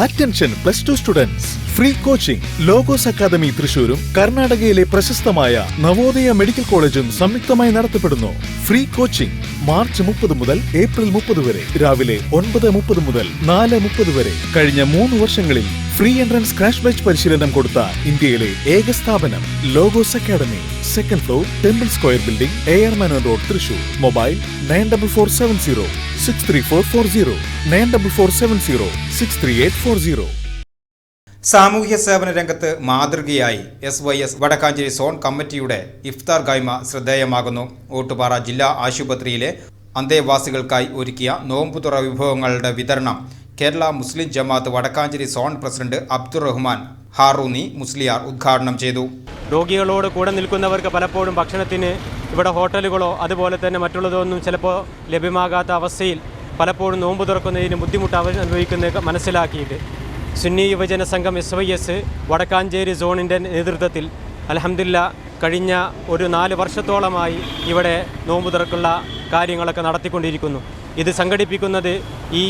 Attention plus two students free coaching Logos academy തൃശൂരും കർണാടകയിലെ പ്രശസ്തമായ Navodaya medical കോളേജും സംയുക്തമായി നടത്തപ്പെടുന്നു. ഫ്രീ കോച്ചിംഗ് മാർച്ച് മുപ്പത് മുതൽ ഏപ്രിൽ മുപ്പത് വരെ. രാവിലെ ഒൻപത് മുപ്പത് മുതൽ നാല് മുപ്പത് വരെ. കഴിഞ്ഞ മൂന്ന് വർഷങ്ങളിൽ ഫ്രീ എൻട്രൻസ് ക്രാഷ് ബാച്ച് പരിശീലനം കൊടുത്ത ഇന്ത്യയിലെ ഏക സ്ഥാപനം Logos academy second floor temple square building A R Menon road Thrissur. Mobile nine double four seven zero six three four four zero. Nine double four seven zero six three eight four zero. സാമൂഹ്യ സേവന രംഗത്ത് മാതൃകയായി S Y S Vadakkanchery zone കമ്മിറ്റിയുടെ ഇഫ്താർ ഗായ്മ ശ്രദ്ധേയമാകുന്നു. ഓട്ടുപാറ ജില്ലാ ആശുപത്രിയിലെ അന്തേവാസികൾക്കായി ഒരുക്കിയ നോമ്പുതുറ വിഭവങ്ങളുടെ വിതരണം കേരള മുസ്ലിം ജമാഅത്ത് വടക്കാഞ്ചേരി സോൺ പ്രസിഡന്റ് അബ്ദുറഹ്മാൻ ഹാറൂനി മുസ്ലിയാർ ഉദ്ഘാടനം ചെയ്തു. രോഗികളോട് കൂടെ നിൽക്കുന്നവർക്ക് പലപ്പോഴും ഭക്ഷണത്തിന് ഇവിടെ ഹോട്ടലുകളോ അതുപോലെ തന്നെ മറ്റുള്ളതൊന്നും ചിലപ്പോൾ ലഭ്യമാകാത്ത അവസ്ഥയിൽ പലപ്പോഴും നോമ്പ് തുറക്കുന്നതിന് ബുദ്ധിമുട്ട് അവർ അനുഭവിക്കുന്നത് മനസ്സിലാക്കിയിട്ട് Sunni Yuvajana Sangham S Y S Vadakkanchery സോണിന്റെ നേതൃത്വത്തിൽ അലഹമില്ല കഴിഞ്ഞ ഒരു നാല് വർഷത്തോളമായി ഇവിടെ നോമ്പ് തുറക്കുള്ള കാര്യങ്ങളൊക്കെ നടത്തിക്കൊണ്ടിരിക്കുന്നു. ഇത് സംഘടിപ്പിക്കുന്നത് ഈ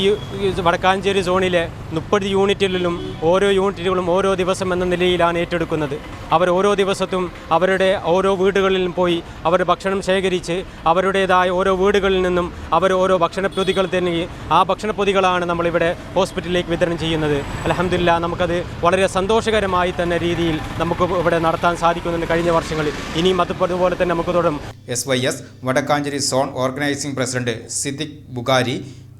വടക്കാഞ്ചേരി സോണിലെ മുപ്പത് യൂണിറ്റുകളിലും ഓരോ യൂണിറ്റുകളും ഓരോ ദിവസം എന്ന നിലയിലാണ് ഏറ്റെടുക്കുന്നത്. അവർ ഓരോ ദിവസത്തും അവരുടെ ഓരോ വീടുകളിലും പോയി അവർ ഭക്ഷണം ശേഖരിച്ച് അവരുടേതായ ഓരോ വീടുകളിൽ നിന്നും അവർ ഓരോ ഭക്ഷണപ്പൊതികൾ തന്നെ ആ ഭക്ഷണപ്പൊതികളാണ് നമ്മളിവിടെ ഹോസ്പിറ്റലിലേക്ക് വിതരണം ചെയ്യുന്നത്. അലഹമില്ല നമുക്കത് വളരെ സന്തോഷകരമായി തന്നെ രീതിയിൽ നമുക്ക് ഇവിടെ നടത്താൻ സാധിക്കുന്നുണ്ട് കഴിഞ്ഞ വർഷങ്ങളിൽ. ഇനിയും അതുപോലെ തന്നെ നമുക്ക് തുടരും. S Y S Vadakkanchery zone organising president Siddique Bukhari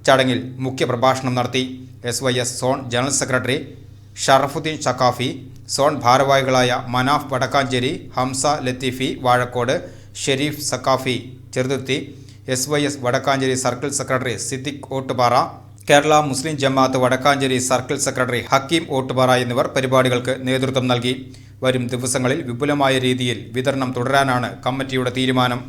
ചടങ്ങിൽ മുഖ്യപ്രഭാഷണം നടത്തി. S Y S zone general secretary Sharafudheen Saqafi zone ഭാരവാഹികളായ Manaf Vadakkanchery Hamza Latheefi Vazhakkode Sherif Saqafi Cheruthuruthy S Y S Vadakkanchery circle secretary Siddique Ottupara Kerala Muslim Jamaath Vadakkanchery circle secretary Hakeem Ottupara എന്നിവർ പരിപാടികൾക്ക് നേതൃത്വം നൽകി. വരും ദിവസങ്ങളിൽ വിപുലമായ രീതിയിൽ വിതരണം തുടരാനാണ് കമ്മിറ്റിയുടെ തീരുമാനം.